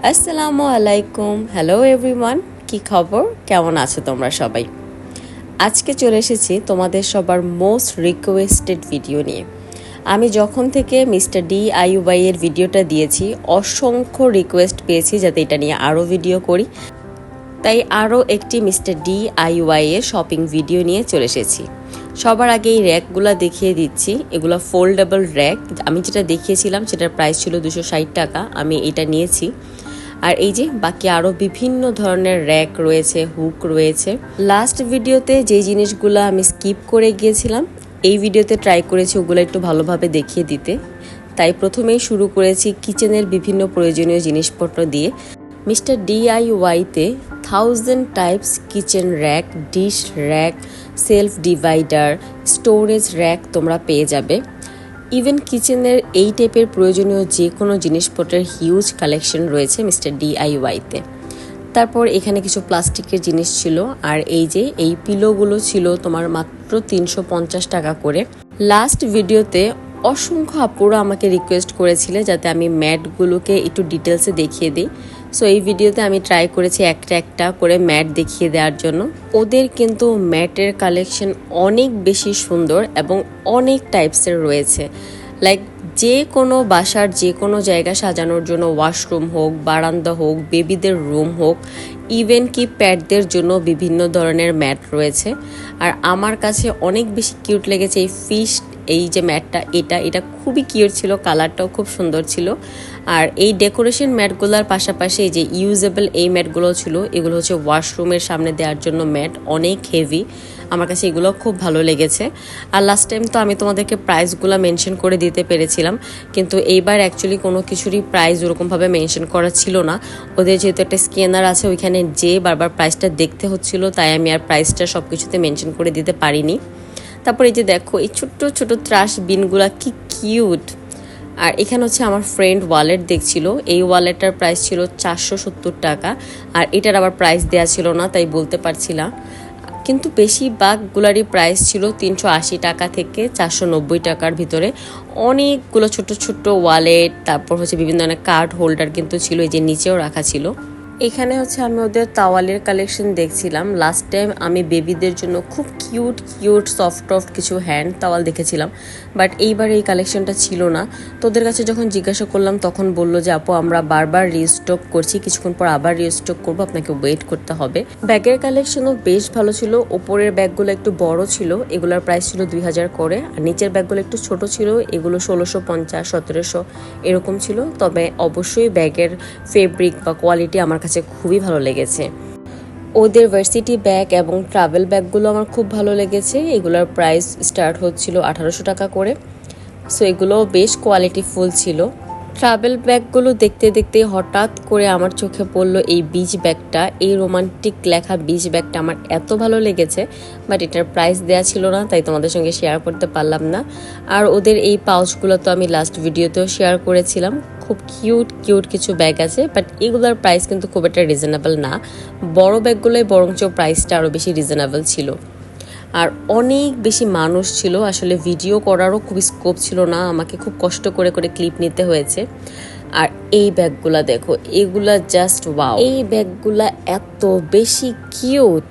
আসসালামু আলাইকুম। Hello everyone কি খবর? কেমন আছো তোমরা সবাই? আজকে চলে এসেছি তোমাদের সবার মোস্ট রিকোয়েস্টেড ভিডিও নিয়ে। আমি যখন থেকে মিস্টার ডি আইউবাই এর ভিডিওটা দিয়েছি, অসংখ্য রিকোয়েস্ট পেয়েছি যাতে এটা নিয়ে আরও ভিডিও করি। তাই আরও একটি মিস্টার ডি আইওয়াই এর শপিং ভিডিও নিয়ে চলে এসেছি। সবার আগে এই র্যাকগুলো দেখিয়ে দিচ্ছি। এগুলো ফোল্ডেবল র্যাক। আমি যেটা দেখিয়েছিলাম, সেটার প্রাইস ছিল দুশো ষাট টাকা। আমি এটা নিয়েছি। আর এই যে বাকি আরও বিভিন্ন ধরনের র্যাক রয়েছে হুক রয়েছে। লাস্ট ভিডিওতে যে জিনিসগুলো আমি স্কিপ করে গিয়েছিলাম, এই ভিডিওতে ট্রাই করেছি ওগুলো একটু ভালোভাবে দেখিয়ে দিতে। তাই প্রথমেই শুরু করেছি কিচেনের বিভিন্ন প্রয়োজনীয় জিনিসপত্র দিয়ে। Mister ডিআইওয়াইতে thousand types kitchen rack dish rack shelf divider storage rack তোমরা পেয়ে যাবে। ইভেন কিচেনের এই টাইপের প্রয়োজনীয় যে কোনো জিনিসপত্রের হিউজ কালেকশন রয়েছে মিস্টার ডিআইওয়াইতে তারপর এখানে কিছু প্লাস্টিকের জিনিস ছিল, আর এই যে এই পিলোগুলো ছিল তোমার মাত্র তিনশো পঞ্চাশ টাকা করে। লাস্ট ভিডিওতে অসংখ্য আপুরা আমাকে রিকোয়েস্ট করেছিলে যাতে আমি ম্যাটগুলোকে একটু ডিটেলসে দেখিয়ে দিই। সো এই ভিডিওতে আমি ট্রাই করেছি একটা একটা করে ম্যাট দেখিয়ে দেওয়ার জন্য। ওদের কিন্তু ম্যাটের কালেকশন অনেক বেশি সুন্দর এবং অনেক টাইপসের রয়েছে। লাইক যে কোনো বাসার যে কোনো জায়গা সাজানোর জন্য ওয়াশরুম হোক, বারান্দা হোক বেবিদের রুম হোক ইভেন কি প্যাডদের জন্য বিভিন্ন ধরনের ম্যাট রয়েছে। আর আমার কাছে অনেক বেশি কিউট লেগেছে এই ফিশ এই যে ম্যাটটা, এটা এটা খুবই কিউট ছিল কালারটাও খুব সুন্দর ছিল। আর এই ডেকোরেশন ম্যাটগুলোর পাশাপাশি যে ইউজেবল এই ম্যাটগুলো ছিল, এগুলো হচ্ছে ওয়াশরুমের সামনে দেওয়ার জন্য ম্যাট, অনেক হেভি আমার কাছে এগুলো খুব ভালো লেগেছে। আর লাস্ট টাইম তো আমি তোমাদেরকে প্রাইসগুলো মেনশন করে দিতে পেরেছিলাম, কিন্তু এইবার অ্যাকচুয়ালি কোনো কিছুরই প্রাইস ওরকমভাবে মেনশন করা ছিল না। ওদের যেহেতু একটা স্ক্যানার আছে, ওইখানে যে বারবার প্রাইসটা দেখতে হচ্ছিল, তাই আমি আর প্রাইসটা সব কিছুতে মেনশন করে দিতে পারিনি। তারপর এই যে দেখো, এই ছোট্ট ছোট ত্রাস বিনগুলা কি কিউট। আর এখানে হচ্ছে আমার ফ্রেন্ড ওয়ালেট দেখছিল, এই ওয়ালেটটার প্রাইস ছিল চারশো সত্তর টাকা, আর এটার আবার প্রাইস দেওয়া ছিল না, তাই বলতে পারছিলাম কিন্তু বেশিরভাগগুলারই প্রাইস ছিল তিনশো আশি টাকা থেকে চারশো নব্বই টাকার ভিতরে। অনেকগুলো ছোট ছোট ওয়ালেট তারপর হচ্ছে বিভিন্ন ধরনের কার্ড হোল্ডার কিন্তু ছিল, এই যে নিচেও রাখা ছিল। এখানে হচ্ছে আমি ওদের তাওয়ালের কালেকশন দেখছিলাম। লাস্ট টাইম আমি বেবিদের জন্য খুব কিউট কিউট সফট সফট কিছু হ্যান্ড তাওয়াল দেখেছিলাম। বাট এইবার এই কালেকশনটা ছিল না। তোদের কাছে যখন জিজ্ঞাসা করলাম, তখন বলল যে, আপু, আমরা বারবার রিস্টক করছি। কিছুক্ষণ পর আবার রিস্টক করব। আপনাকে ওয়েট করতে হবে। ব্যাগের কালেকশনও বেশ ভালো ছিল। ওপরের ব্যাগগুলো একটু বড় ছিল। এগুলোর প্রাইস ছিল দুই হাজার করে। আর নিচের ব্যাগগুলো একটু ছোট ছিল। এগুলো ষোলোশো, পঞ্চাশ, সতেরোশো এরকম ছিল। তবে অবশ্যই ব্যাগের ফেব্রিক বা কোয়ালিটি আমার কাছে খুবই ভালো লেগেছে। ওদের ভার্সিটি ব্যাগ এবং ট্রাভেল ব্যাগগুলো আমার খুব ভালো লেগেছে। এগুলোর প্রাইস স্টার্ট হচ্ছিল আঠারোশো টাকা করে। সো এগুলো বেশ কোয়ালিটিফুল ছিল। ট্রাভেল ব্যাগগুলো দেখতে দেখতে হঠাৎ করে আমার চোখে পড়ল এই বিচ ব্যাগটা। এই রোমান্টিক লেখা বিচ ব্যাগটা আমার এত ভালো লেগেছে বাট এটার প্রাইস দেওয়া ছিল না, তাই তোমাদের সঙ্গে শেয়ার করতে পারলাম না। আর ওদের এই পাউচগুলো তো আমি লাস্ট ভিডিওতেও শেয়ার করেছিলাম। খুব কিউট কিউট কিছু ব্যাগ আছে বাট এগুলোর প্রাইস কিন্তু খুব একটা রিজনেবল না। বড় ব্যাগগুলোই বরঞ্চ প্রাইসটা আরও বেশি রিজনেবল ছিল। আর অনেক বেশি মানুষ ছিল। আসলে ভিডিও করারও খুব স্কোপ ছিল না। আমাকে খুব কষ্ট করে করে ক্লিপ নিতে হয়েছে। আর এই ব্যাগগুলা দেখো, এগুলা জাস্ট ওয়াও এই ব্যাগগুলা এত বেশি কিউট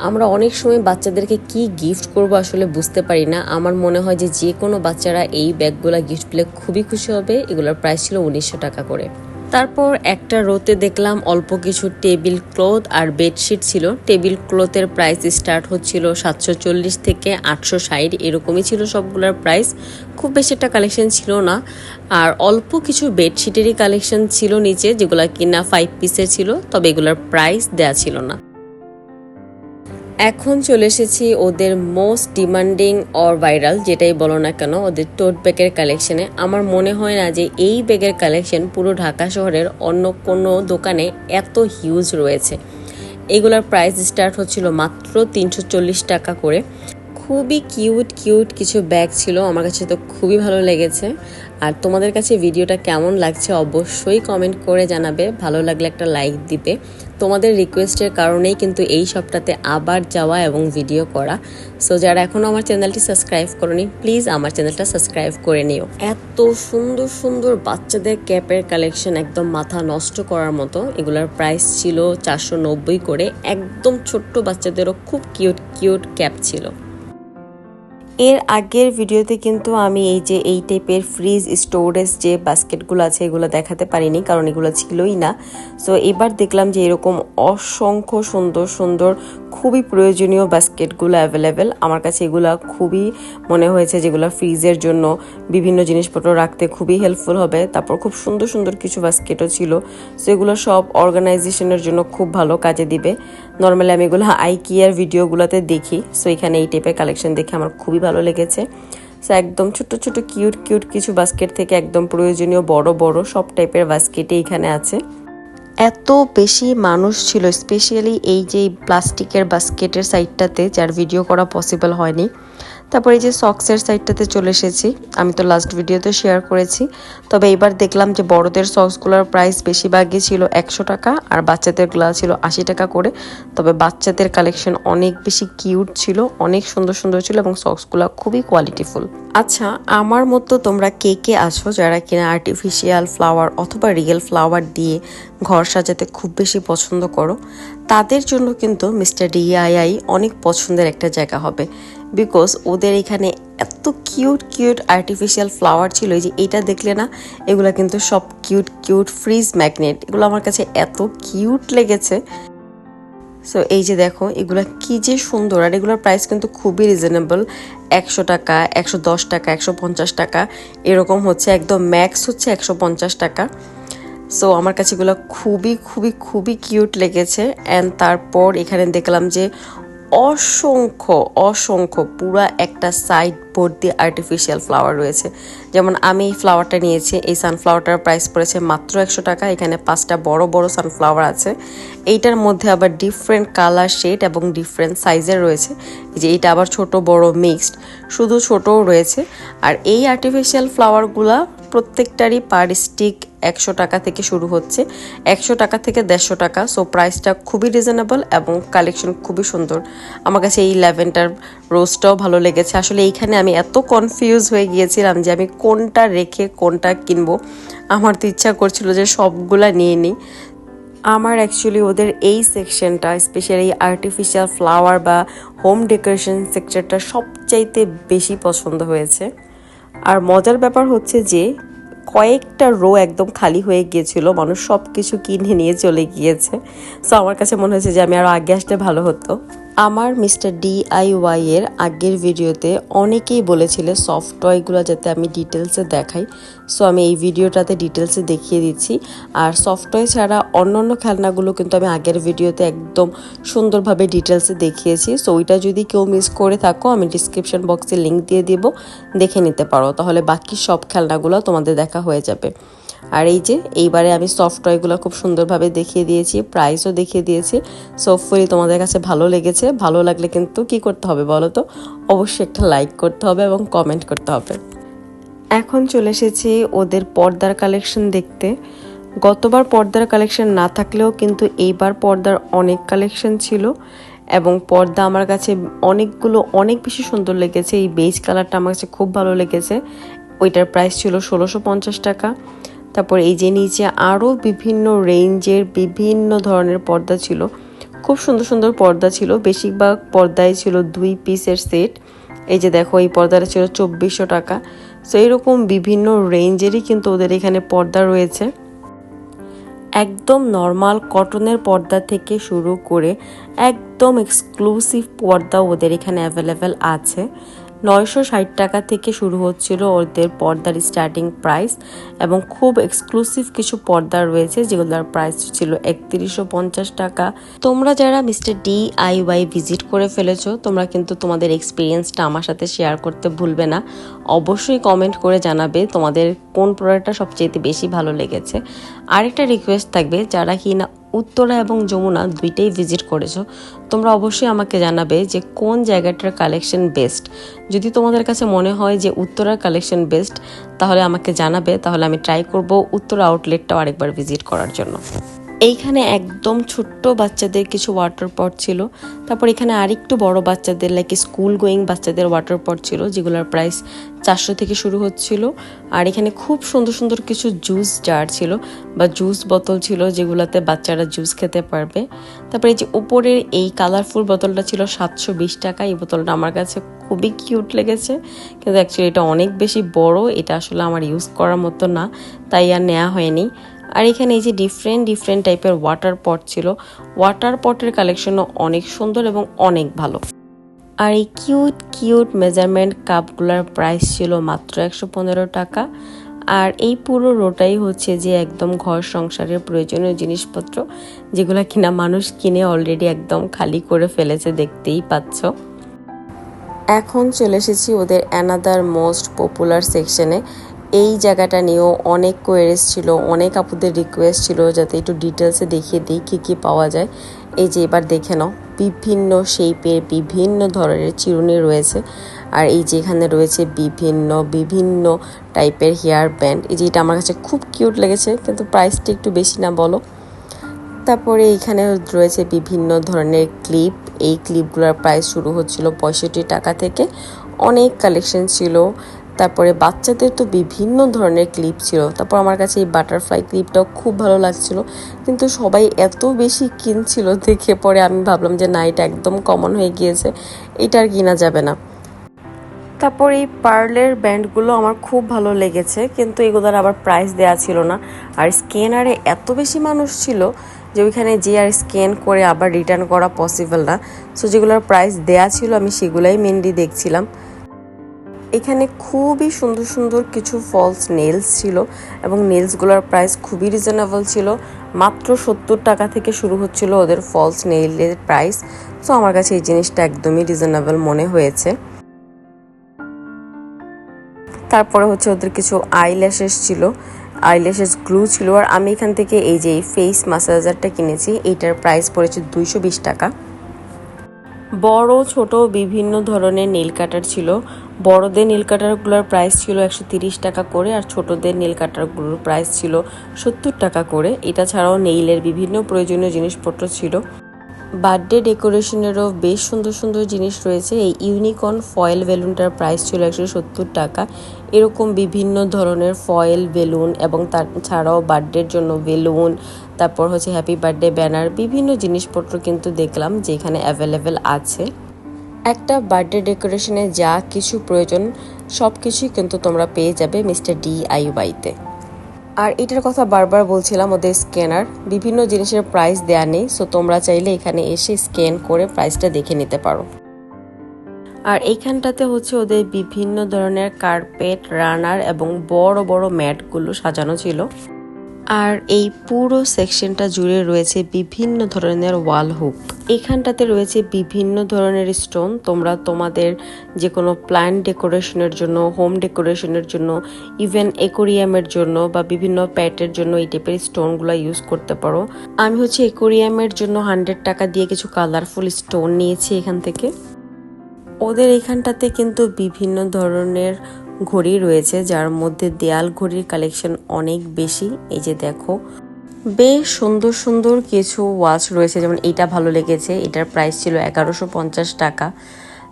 আমরা অনেক সময় বাচ্চাদেরকে কি গিফট করব আসলে বুঝতে পারি না। আমার মনে হয় যে যে কোনো বাচ্চারা এই ব্যাগগুলা গিফট পেলে খুবই খুশি হবে। এগুলোর প্রাইস ছিল উনিশশো টাকা করে। তারপর একটা রোতে দেখলাম অল্প কিছু টেবিল ক্লথ আর বেডশিট ছিল। টেবিল ক্লথের প্রাইস স্টার্ট হচ্ছিল সাতশো চল্লিশ থেকে আটশো ষাট, এরকমই ছিল সবগুলোর প্রাইস। খুব বেশি একটা কালেকশন ছিল না। আর অল্প কিছু বেডশিটেরই কালেকশন ছিল নিচে, যেগুলো কিনা ফাইভ পিসের ছিল, তবে এগুলোর প্রাইস দেয়া ছিল না। এখন চলে এসেছি ওদের মোস্ট ডিমান্ডিং অর ভাইরাল যেটাই বলো না কেন, ওদের টোট ব্যাগের কালেকশনে আমার মনে হয় না যে এই ব্যাগের কালেকশন পুরো ঢাকা শহরের অন্য কোনো দোকানে এত হিউজ রয়েছে। এগুলার প্রাইস স্টার্ট হচ্ছিল মাত্র তিনশো চল্লিশ টাকা করে। খুবই কিউট কিউট কিছু ব্যাগ ছিল। আমার কাছে তো খুবই ভালো লেগেছে। আর তোমাদের কাছে ভিডিওটা কেমন লাগছে অবশ্যই কমেন্ট করে জানাবে। ভালো লাগলে একটা লাইক দিবে তোমাদের রিকোয়েস্টের কারণেই কিন্তু এই সবটাতে আবার যাওয়া এবং ভিডিও করা। সো যারা এখনও আমার চ্যানেলটি সাবস্ক্রাইব করনি প্লিজ আমার চ্যানেলটা সাবস্ক্রাইব করে নিও। এত সুন্দর সুন্দর বাচ্চাদের ক্যাপের কালেকশন একদম মাথা নষ্ট করার মতো। এগুলোর প্রাইস ছিল চারশো নব্বই করে। একদম ছোট্ট বাচ্চাদেরও খুব কিউট কিউট ক্যাপ ছিল। এর আগের ভিডিওতে কিন্তু আমি এই যে, এই টাইপের ফ্রিজ স্টোরেজ যে বাস্কেটগুলো আছে, এগুলো দেখাতে পারিনি, কারণ এগুলো ছিলই না। সো এবার দেখলাম যে এরকম অসংখ্য সুন্দর সুন্দর, খুবই প্রয়োজনীয় বাস্কেটগুলো অ্যাভেলেবেল আমার কাছে এগুলো খুবই মনে হয়েছে যেগুলো ফ্রিজের জন্য বিভিন্ন জিনিসপত্র রাখতে খুবই হেল্পফুল হবে। তারপর খুব সুন্দর সুন্দর কিছু বাস্কেটও ছিল। সো এগুলো সব অর্গানাইজেশনের জন্য খুব ভালো কাজে দিবে। নর্মালি আমি এগুলো আইকিয়ার ভিডিওগুলোতে দেখি সো এখানে এই টাইপের কালেকশন দেখে আমার খুবই ভালো লেগেছে। সো একদম ছোট ছোট কিউট কিউট কিছু বাস্কেট থেকে একদম প্রয়োজনীয় বড় বড় সব টাইপের বাস্কেটই এখানে আছে। এত বেশি মানুষ ছিল স্পেশালি এই যে প্লাস্টিকের বাস্কেটের সাইডটাতে যার ভিডিও করা পসিবল হয়নি। তারপর এই যে সক্সের সাইডটাতে চলে এসেছি। আমি তো লাস্ট ভিডিওতে শেয়ার করেছি। তবে এবার দেখলাম যে বড়দের সক্সগুলোর প্রাইস বেশিরভাগই ছিল একশো টাকা আর বাচ্চাদেরগুলো ছিল আশি টাকা করে। তবে বাচ্চাদের কালেকশন অনেক বেশি কিউট ছিল, অনেক সুন্দর সুন্দর ছিল এবং সক্সগুলো খুবই কোয়ালিটিফুল আচ্ছা আমার মতো তোমরা কে কে আছো যারা কিনা আর্টিফিশিয়াল ফ্লাওয়ার অথবা রিয়েল ফ্লাওয়ার দিয়ে ঘর সাজাতে খুব বেশি পছন্দ করো, তাদের জন্য কিন্তু মিস্টার ডিআইআই অনেক পছন্দের একটা জায়গা হবে। বিকজ ওদের এখানে এত কিউট কিউট আর্টিফিশিয়াল ফ্লাওয়ার ছিল যে এটা দেখলে না, এগুলো কিন্তু সব কিউট কিউট ফ্রিজ ম্যাগনেট এগুলো আমার কাছে এত কিউট লেগেছে। সো এই যে দেখো, এগুলো কি যে সুন্দর, আর এগুলোর প্রাইস কিন্তু খুবই রিজনেবল একশো টাকা, একশো দশ টাকা, একশো পঞ্চাশ টাকা, এরকম হচ্ছে, একদম ম্যাক্স হচ্ছে একশো পঞ্চাশ টাকা। সো আমার কাছে এগুলো খুবই খুবই খুবই কিউট লেগেছে অ্যান্ড তারপর এখানে দেখলাম যে অসংখ্য অসংখ্য, পুরা একটা সাইড ভর্তি আর্টিফিশিয়াল ফ্লাওয়ার রয়েছে। যেমন আমি এই ফ্লাওয়ারটা নিয়েছি, এই সানফ্লাওয়ারটার প্রাইস পড়েছে মাত্র একশো টাকা, এখানে পাঁচটা বড় বড় সানফ্লাওয়ার আছে। এইটার মধ্যে আবার ডিফারেন্ট কালার শেড এবং ডিফারেন্ট সাইজের রয়েছে। যে এইটা আবার ছোট, বড় মিক্সড শুধু ছোটও রয়েছে। আর এই আর্টিফিশিয়াল ফ্লাওয়ারগুলা প্রত্যেকটারই পার স্টিক একশো টাকা থেকে শুরু হচ্ছে। একশো টাকা থেকে দেড়শো টাকা। সো প্রাইসটা খুবই রিজনেবল এবং কালেকশন খুবই সুন্দর। আমার কাছে এই ল্যাভেন্ডার রোজটাও ভালো লেগেছে। আসলে এইখানে আমি এত কনফিউজ হয়ে গিয়েছিলাম যে আমি কোনটা রেখে কোনটা কিনবো। আমার তো ইচ্ছা করছিল যে সবগুলা নিয়ে নিই। আমার অ্যাকচুয়ালি ওদের এই সেকশনটা স্পেশালি আর্টিফিশিয়াল ফ্লাওয়ার বা হোম ডেকোরেশন সেক্টরটা সবচাইতে বেশি পছন্দ হয়েছে। আর মজার ব্যাপার হচ্ছে যে কয়েকটা রো একদম খালি হয়ে গিয়েছিল, মানুষ সব কিছু কিনে নিয়ে চলে গিয়েছে। সো আমার কাছে মনে হয়েছে যে, আমি আরও আগে আসলে ভালো হতো। আমার মিস্টার ডিআইওয়াই এর আগের ভিডিওতে অনেকেই বলেছিলে সফট টয়গুলো যাতে আমি ডিটেলসে দেখাই। সো আমি এই ভিডিওটাতে ডিটেলসে দেখিয়ে দিচ্ছি। আর সফট টয় ছাড়া অন্য অন্য খেলনাগুলো কিন্তু আমি আগের ভিডিওতে একদম সুন্দরভাবে ডিটেলসে দেখিয়েছি। সো ওইটা যদি কেউ মিস করে থাকো, আমি ডিসক্রিপশন বক্সে লিঙ্ক দিয়ে দিব। দেখে নিতে পারো। তাহলে বাকি সব খেলনাগুলো তোমাদের দেখা হয়ে যাবে। আর এই যে, এইবারে আমি সফট টয়গুলো খুব সুন্দরভাবে দেখিয়ে দিয়েছি প্রাইসও দেখিয়ে দিয়েছি। সোফুলি তোমাদের কাছে ভালো লেগেছে। ভালো লাগলে কিন্তু কি করতে হবে বলো তো? অবশ্যই একটা লাইক করতে হবে এবং কমেন্ট করতে হবে। এখন চলে এসেছি ওদের পর্দার কালেকশন দেখতে। গতবার পর্দার কালেকশন না থাকলেও কিন্তু এইবার পর্দার অনেক কালেকশন ছিল এবং পর্দা আমার কাছে অনেকগুলো, অনেক বেশি সুন্দর লেগেছে। এই বেজ কালারটা আমার কাছে খুব ভালো লেগেছে। ওইটার প্রাইস ছিল ষোলোশো পঞ্চাশ টাকা। তারপর এই যে নিচে আরও বিভিন্ন রেঞ্জের বিভিন্ন ধরনের পর্দা ছিল। খুব সুন্দর সুন্দর পর্দা ছিল। বেশিরভাগ পর্দায় ছিল দুই পিসের সেট এই যে দেখো, এই পর্দাটা ছিল চব্বিশশো টাকা। সো এরকম বিভিন্ন রেঞ্জেরই কিন্তু ওদের এখানে পর্দা রয়েছে। একদম নর্মাল কটনের পর্দা থেকে শুরু করে একদম এক্সক্লুসিভ পর্দা ওদের এখানে অ্যাভেলেবেল আছে। নয়শো ষাট টাকা থেকে শুরু হচ্ছিল ওদের পর্দার স্টার্টিং প্রাইস এবং খুব এক্সক্লুসিভ কিছু পর্দা রয়েছে যেগুলোর প্রাইস ছিল একত্রিশশো পঞ্চাশ টাকা। তোমরা যারা mister D I Y visit করে ফেলেছো, তোমরা কিন্তু তোমাদের এক্সপিরিয়েন্সটা আমার সাথে শেয়ার করতে ভুলবে না। অবশ্যই কমেন্ট করে জানাবে তোমাদের কোন প্রোডাক্টটা সবচেয়ে বেশি ভালো লেগেছে। আরেকটা রিকোয়েস্ট থাকবে, যারা কি না উত্তরা এবং যমুনা দুইটাই ভিজিট করেছ। তোমরা অবশ্যই আমাকে জানাবে যে কোন জায়গাটার কালেকশন বেস্ট যদি তোমাদের কাছে মনে হয় যে উত্তরার কালেকশন বেস্ট তাহলে আমাকে জানাবে। তাহলে আমি ট্রাই করব উত্তরা আউটলেটটাও আরেকবার ভিজিট করার জন্য। এইখানে একদম ছোট্ট বাচ্চাদের কিছু ওয়াটার পট ছিল। তারপর এখানে আরেকটু বড় বাচ্চাদের লাইক স্কুল গোয়িং বাচ্চাদের ওয়াটার পট ছিল, যেগুলোর প্রাইস চারশো থেকে শুরু হচ্ছিল। আর এখানে খুব সুন্দর সুন্দর কিছু জুস জার ছিল বা জুস বোতল ছিল, যেগুলোতে বাচ্চারা জুস খেতে পারবে। তারপরে এই যে উপরের এই কালারফুল বোতলটা ছিল সাতশো বিশ টাকা, এই বোতলটা আমার কাছে খুবই কিউট লেগেছে। কিন্তু অ্যাকচুয়ালি এটা অনেক বেশি বড়, এটা আসলে আমার ইউজ করার মতো না, তাই আর নেওয়া হয়নি। আর এখানে এই যে ডিফারেন্ট ডিফারেন্ট টাইপের ওয়াটার পট ছিল। ওয়াটার পটের কালেকশনও অনেক সুন্দর এবং অনেক ভালো। আর এই কিউট কিউট মেজারমেন্ট কাপগুলোর প্রাইস ছিল মাত্র একশো পনেরো টাকা। আর এই পুরো রোটাই হচ্ছে যে একদম ঘর সংসারের প্রয়োজনীয় জিনিসপত্র, যেগুলো কিনা মানুষ কিনে অলরেডি একদম খালি করে ফেলেছে, দেখতেই পাচ্ছ। এখন চলে এসেছি ওদের অ্যানাদার মোস্ট পপুলার সেকশনে এই জায়গাটা নিয়েও অনেক কোয়েরিজ ছিল, অনেক আপুদের রিকোয়েস্ট ছিল যাতে একটু ডিটেলসে দেখিয়ে দিই কী কী পাওয়া যায়। এই যে এবার দেখে নাও, বিভিন্ন শেপের বিভিন্ন ধরনের চিরুনি রয়েছে। আর এই যে এখানে রয়েছে বিভিন্ন বিভিন্ন টাইপের হেয়ার ব্যান্ড এই যে এটা আমার কাছে খুব কিউট লেগেছে, কিন্তু প্রাইসটা একটু বেশি না বলো। তারপরে এখানে রয়েছে বিভিন্ন ধরনের ক্লিপ এই ক্লিপগুলোর প্রাইস শুরু হচ্ছিল পঁয়ষট্টি টাকা থেকে। অনেক কালেকশন ছিল। তারপরে বাচ্চাদের তো বিভিন্ন ধরনের ক্লিপ ছিল। তারপর আমার কাছে এই বাটারফ্লাই ক্লিপটাও খুব ভালো লাগছিল। কিন্তু সবাই এত বেশি কিনছিল দেখে পরে আমি ভাবলাম যে, না, এটা একদম কমন হয়ে গিয়েছে। এটা আর কিনা যাবে না। তারপর এই পার্লের ব্যান্ডগুলো আমার খুব ভালো লেগেছে। কিন্তু এগুলোর আবার প্রাইস দেওয়া ছিল না। আর স্ক্যানারে এত বেশি মানুষ ছিল যে, ওইখানে যে আর স্ক্যান করে আবার রিটার্ন করা পসিবল না। সো যেগুলোর প্রাইস দেয়া ছিল, আমি সেগুলাই মেনলি দেখছিলাম। এখানে খুবই সুন্দর সুন্দর কিছু ফলস নেলস ছিল এবং নেলসগুলোর প্রাইস খুবই রিজনেবল ছিল। মাত্র সত্তর টাকা থেকে শুরু হচ্ছিল ওদের ফলস নেইলের প্রাইস সো আমার কাছে এই জিনিসটা একদমই রিজনেবল মনে হয়েছে। তারপরে হচ্ছে ওদের কিছু আইল্যাশেস ছিল। আইল্যাশেস গ্লু ছিল। আর আমি এখান থেকে এই যে ফেস মাসাজারটা কিনেছি এইটার প্রাইস পড়েছে দুইশো বিশ টাকা। বড়, ছোট, বিভিন্ন ধরনের নীল কাটার ছিল। বড়দের নীল কাটারগুলোর প্রাইস ছিল একশো টাকা করে আর ছোটদের নীল কাটারগুলোর প্রাইস ছিল সত্তর টাকা করে। এটা ছাড়াও নেইলের বিভিন্ন প্রয়োজনীয় জিনিসপত্র ছিল। বার্থডে ডেকোরেশনেরও বেশ সুন্দর সুন্দর জিনিস রয়েছে। এই ইউনিকর্ন ফয়েল বেলুনটার প্রাইস ছিল একশো সত্তর টাকা। এরকম বিভিন্ন ধরনের ফয়েল বেলুন এবং তার ছাড়াও বার্থডের জন্য বেলুন তারপর হচ্ছে হ্যাপি বার্থডে ব্যানার বিভিন্ন জিনিসপত্র কিন্তু দেখলাম যে এখানে অ্যাভেলেবেল আছে। একটা বার্থডে ডেকোরেশনে যা কিছু প্রয়োজন সব কিছুই কিন্তু তোমরা পেয়ে যাবে মিস্টার ডি আইউবাইতে আর এটার কথা বারবার বলছিলাম ওদের স্ক্যানার বিভিন্ন জিনিসের প্রাইস দেয়া নেই সো তোমরা চাইলে এখানে এসে স্ক্যান করে প্রাইসটা দেখে নিতে পারো। আর এইখানটাতে হচ্ছে ওদের বিভিন্ন ধরনের কার্পেট রানার এবং বড় বড় ম্যাটগুলো সাজানো ছিল। আর এই পুরো সেকশনটা জুড়ে রয়েছে বিভিন্ন ধরনের ওয়াল হুক। এখানটাতে রয়েছে বিভিন্ন ধরনের স্টোন। তোমরা তোমাদের যে কোনো প্ল্যান্ট ডেকোরেশনের জন্য, হোম ডেকোরেশনের জন্য, ইভেন একোরিয়ামের জন্য বা বিভিন্ন প্যাটের জন্য এই টাইপের স্টোনগুলো ইউজ করতে পারো। আমি হচ্ছে একোরিয়ামের জন্য হান্ড্রেড টাকা দিয়ে কিছু কালারফুল স্টোন নিয়েছি এখান থেকে। ওদের এখানটাতে কিন্তু বিভিন্ন ধরনের ঘড়ি রয়েছে, যার মধ্যে দেয়াল ঘড়ির কালেকশন অনেক বেশি। এই যে দেখো, বেশ সুন্দর সুন্দর কিছু ওয়াচ রয়েছে, যেমন এটা ভালো লেগেছে, এটার প্রাইস ছিল এগারোশো পঞ্চাশ টাকা।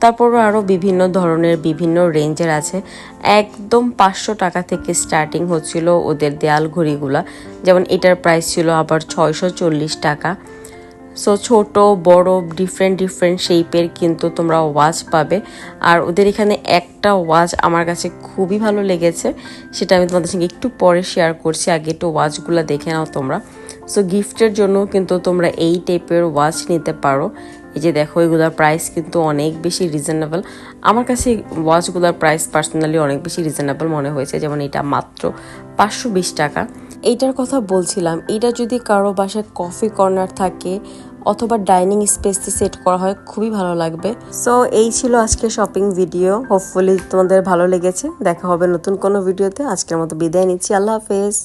তারপরও আরও বিভিন্ন ধরনের, বিভিন্ন রেঞ্জের আছে। একদম পাঁচশো টাকা থেকে স্টার্টিং হচ্ছিল ওদের দেয়াল ঘড়িগুলা। যেমন এটার প্রাইস ছিল আবার ছয়শো চল্লিশ টাকা। সো ছোট, বড় ডিফারেন্ট ডিফারেন্ট শেপের কিন্তু তোমরা ওয়াচ পাবে। আর ওদের এখানে একটা ওয়াচ আমার কাছে খুবই ভালো লেগেছে। সেটা আমি তোমাদের সঙ্গে একটু পরে শেয়ার করছি। আগে একটু ওয়াচগুলো দেখে নাও তোমরা। সো গিফটের জন্য কিন্তু তোমরা এই টাইপের ওয়াচ নিতে পারো। এই যে দেখো, এগুলোর প্রাইস কিন্তু অনেক বেশি রিজনেবল আমার কাছে ওয়াচগুলোর প্রাইস পার্সোনালি অনেক বেশি রিজনেবল মনে হয়েছে। যেমন এটা মাত্র পাঁচশো বিশ টাকা। এইটার কথা বলছিলাম। এটা যদি কারও বাসায় কফি কর্নার থাকে অথবা ডাইনিং স্পেসে সেট করা হয়, খুবই ভালো লাগবে। সো এই ছিল আজকে শপিং ভিডিও হোপফুলি তোমাদের ভালো লেগেছে। দেখা হবে নতুন কোনো ভিডিওতে আজকের মতো বিদায় নিচ্ছি। আল্লাহ হাফেজ।